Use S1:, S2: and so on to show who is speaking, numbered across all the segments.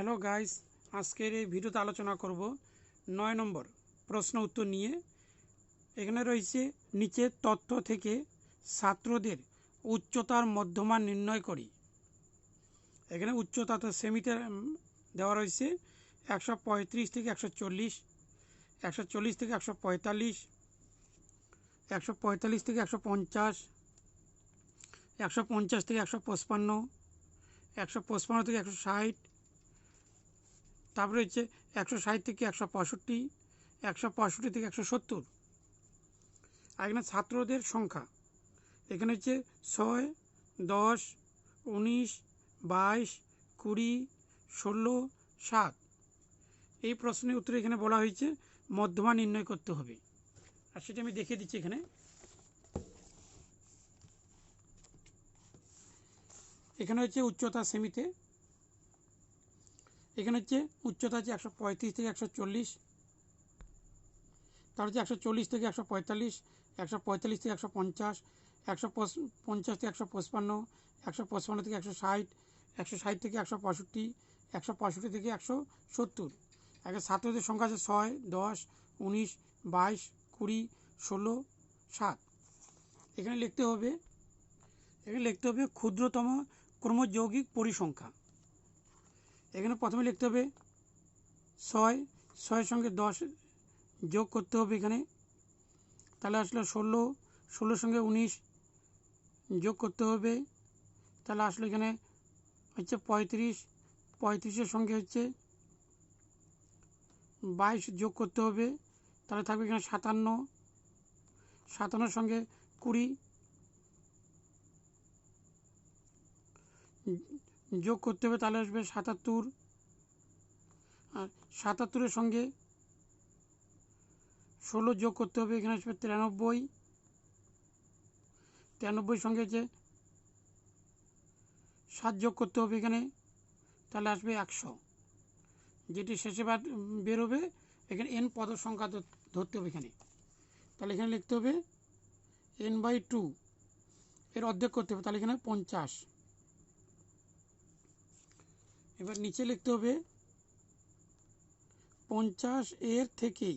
S1: Hello guys আজকের এই ভিডিওতে আলোচনা করব নয় নম্বর প্রশ্ন উত্তর নিয়ে। এখানে রয়েছে, নিচে তথ্য থেকে ছাত্রদের উচ্চতার মধ্যমান নির্ণয় করি। এখানে উচ্চতা তো সেমিতে দেওয়া রয়েছে, একশো পঁয়ত্রিশ থেকে একশো চল্লিশ একশো চল্লিশ থেকে একশো পঁয়তাল্লিশ একশো পঁয়তাল্লিশ থেকে একশো পঞ্চাশ একশো পঞ্চাশ থেকে একশো পঁচপান্ন একশো পঁচপান্ন থেকে একশো ষাট তারপরে হচ্ছে একশো ষাট থেকে একশো পঁয়ষট্টি একশো পঁয়ষট্টি থেকে একশো সত্তর। আর এখানে ছাত্রদের সংখ্যা। এখানে হচ্ছে ছয়, দশ, উনিশ, বাইশ, কুড়ি, ষোলো, সাত। এই প্রশ্নের উত্তরে এখানে বলা হয়েছে মধ্যমা নির্ণয় করতে হবে। আর সেটা আমি দেখিয়ে দিচ্ছি এখানে। এখানে হচ্ছে উচ্চতা সেমিতে। এখানে হচ্ছে উচ্চতা হচ্ছে একশো পঁয়ত্রিশ থেকে একশো চল্লিশ, তার হচ্ছে একশো চল্লিশ থেকে একশো পঁয়তাল্লিশ একশো পঁয়তাল্লিশ থেকে একশো পঞ্চাশ একশো পঞ্চাশ থেকে একশো পঁচপান্ন একশো পঁচপান্ন থেকে একশো ষাট একশো ষাট থেকে একশো পঁয়ষট্টি একশো পঁয়ষট্টি থেকে একশো সত্তর। একটা ছাত্রদের সংখ্যা আছে ছয়, দশ, উনিশ, বাইশ, কুড়ি, ষোলো, সাত। এখানে লিখতে হবে, এখানে লিখতে হবে ক্ষুদ্রতম ক্রমযৌগিক পরিসংখ্যা। এখানে প্রথমে লিখতে হবে ছয়, ছয়ের সঙ্গে দশ যোগ করতে হবে এখানে। তাহলে আসলে ষোলো, ষোলোর সঙ্গে উনিশ যোগ করতে হবে। তাহলে আসলে এখানে হচ্ছে পঁয়ত্রিশ, পঁয়ত্রিশের সঙ্গে হচ্ছে বাইশ যোগ করতে হবে। তাহলে থাকবে এখানে সাতান্ন, সাতান্নর সঙ্গে কুড়ি যোগ করতে হবে, তাহলে আসবে সাতাত্তর। আর সাতাত্তরের সঙ্গে ষোলো যোগ করতে হবে, এখানে আসবে তিরানব্বই। তিরানব্বই সঙ্গে যে সাত যোগ করতে হবে এখানে, তাহলে আসবে একশো। যেটি শেষে বার বেরোবে, এখানে এন পদ সংখ্যা ধরতে হবে এখানে। তাহলে এখানে লিখতে হবে এন বাই টু এর অর্ধেক করতে হবে, তাহলে এখানে পঞ্চাশ। এবার নিচে লিখতে হবে পঞ্চাশ এর থেকে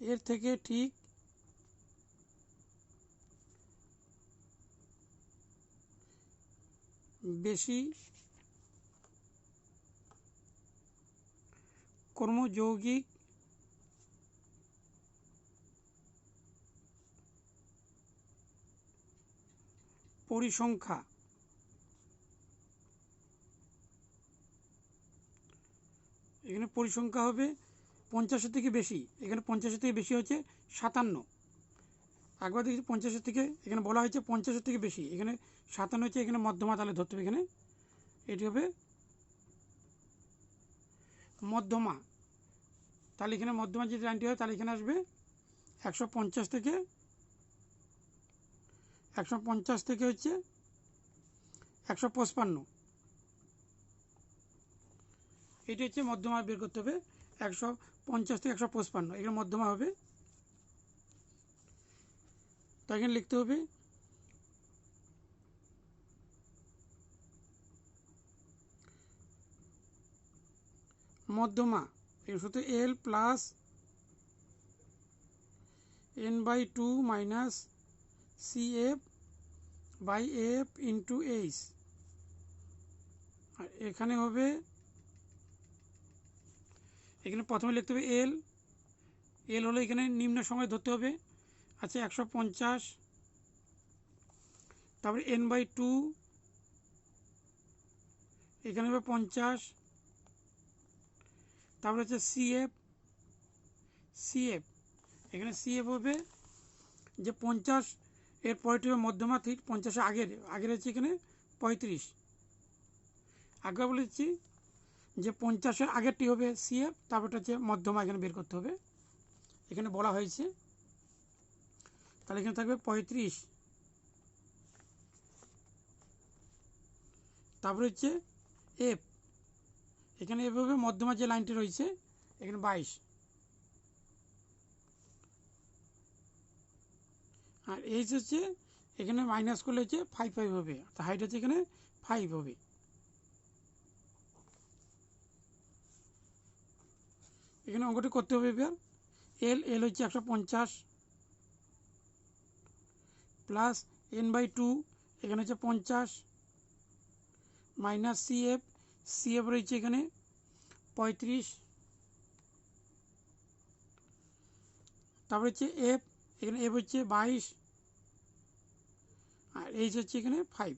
S1: এর থেকে ঠিক বেশি কর্মযৌগিক পরিসংখ্যা এখানে পরিসংখ্যা হবে পঞ্চাশের থেকে বেশি। এখানে পঞ্চাশের থেকে বেশি হচ্ছে সাতান্ন। একবার দেখি পঞ্চাশের থেকে, এখানে বলা হয়েছে পঞ্চাশের থেকে বেশি। এখানে সাতান্ন হচ্ছে এখানে মধ্যমা তাহলে ধরতে হবে এখানে। এটি হবে মধ্যমা। তাহলে এখানে মধ্যমা যদি লাইনটি হয়, তাহলে এখানে আসবে একশো পঞ্চাশ থেকে একশো পঞ্চাশ থেকে হচ্ছে একশো পঁচপান্ন। এটি হচ্ছে মধ্যমা বের করতে হবে একশো পঞ্চাশ থেকে একশো পঁচপান্ন। এখানে মধ্যমা হবে। তো এখানে লিখতে হবে মধ্যমা। এর সূত্র L plus N by two minus C F by F into H. আর এখানে হবে, এখানে প্রথমে লিখতে হবে এল। এল হলো এখানে নিম্ন সময় ধরতে হবে। আচ্ছা একশো পঞ্চাশ, তারপরে এন বাই টু, এখানে হবে পঞ্চাশ, তারপরে হচ্ছে সিএফ সিএফ এখানে সিএফ হবে যে পঞ্চাশ এর পরেরটি হবে মধ্যমা ঠিক পঞ্চাশের আগের আগের হচ্ছে এখানে পঁয়ত্রিশ। আগে বলেছি যে পঞ্চাশের আগেরটি হবে সিএফ তারপরটা হচ্ছে মধ্যমা এখানে বের করতে হবে। এখানে বলা হয়েছে। তাহলে এখানে থাকবে পঁয়ত্রিশ। তারপরে হচ্ছে এফ এখানে এভাবে মধ্যমা যে লাইনটি রয়েছে, এখানে বাইশ। আর এইচ হচ্ছে এখানে মাইনাস করলে হচ্ছে ফাইভ ফাইভ হবে। হাইট হচ্ছে এখানে ফাইভ হবে। এখানে অঙ্কটি করতে হবে এবার। এল এল হচ্ছে একশো পঞ্চাশ প্লাস এন বাই টু এখানে হচ্ছে পঞ্চাশ minus C F C F রয়েছে এখানে পঁয়ত্রিশ। তারপর হচ্ছে এফ এখানে এফ হচ্ছে বাইশ, আর এইচ হচ্ছে এখানে ফাইভ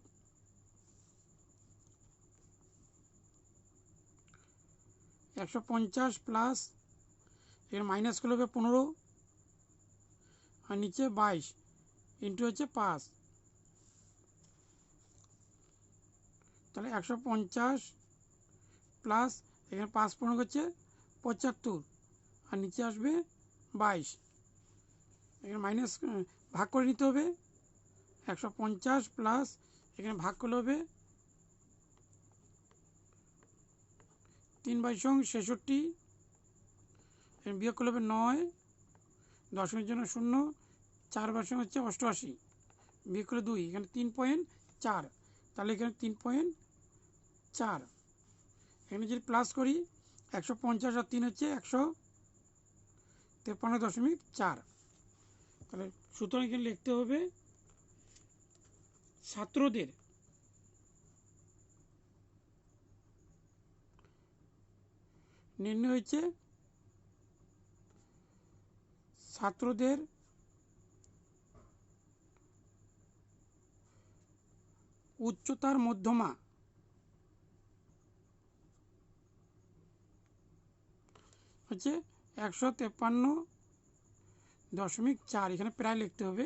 S1: একশো পঞ্চাশ প্লাস এখানে মাইনাস করলে হবে পনেরো, আর নিচে বাইশ ইন্টু হচ্ছে পাঁচ। তাহলে একশো পঞ্চাশ প্লাস এখানে পাঁচ পনেরো হচ্ছে পঁচাত্তর, আর নিচে আসবে বাইশ। মাইনাস ভাগ করে নিতে হবে। একশো পঞ্চাশ প্লাস এখানে ভাগ করলে হবে তিন বাই সং ছেষট্টি। এখানে বিয়োগ করলে হবে নয়। দশমিক জন্য শূন্য। চার বাই সঙ্গে হচ্ছে অষ্টআশি। বিয়োগ করলে দুই। এখানে তিন পয়েন্ট চার। তাহলে এখানে তিন পয়েন্ট চার। এখানে যদি প্লাস করি, একশো পঞ্চাশ আর তিন হচ্ছে একশো তেপ্পান্ন দশমিক চার। তাহলে সুতরাং এখানে লিখতে হবে ছাত্রদের নির্ণয় হচ্ছে ছাত্রদের উচ্চতার মধ্যমা হচ্ছে একশো তেপ্পান্ন দশমিক চার এখানে প্রায় লিখতে হবে।